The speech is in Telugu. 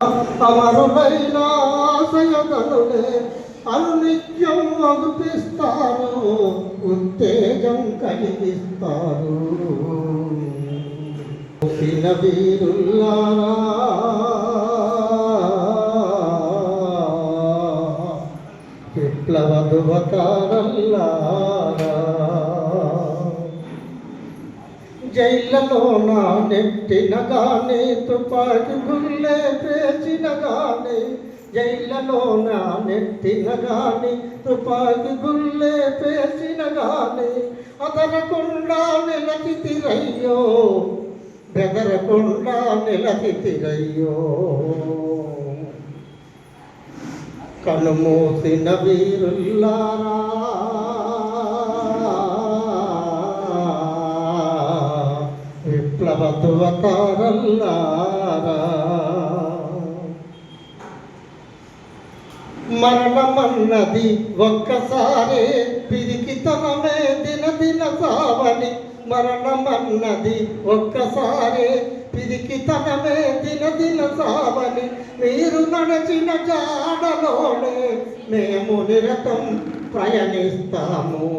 అమరులైన ఆశయగనులే అనునిత్యం అగుపిస్తారు ఉత్తేజం కలిగిస్తారు. పుట్టిన వీరుల్లారా విప్లవ ధువతారల్లారా జైళ్ళలో నా నెట్టిన గాని తుపాకి గుల్లే పేచిన గాని జైళ్ళలో నా నెట్టిన గాని తుపాకి గుల్లే పేసిన గాని నెలకి తిరయ్యో బెదరకుండా నెలకి తిరయ్యో. కనుమూసిన వీరుల్లారా విప్లవ మరణమన్నది ఒక్కసారే పిరికితనమే దిన దిన సావని మరణమన్నది ఒక్కసారే పిరికితనమే దిన దిన సావని మీరు నడచిన జాడలోనే మేము నిరతం ప్రయాణిస్తాము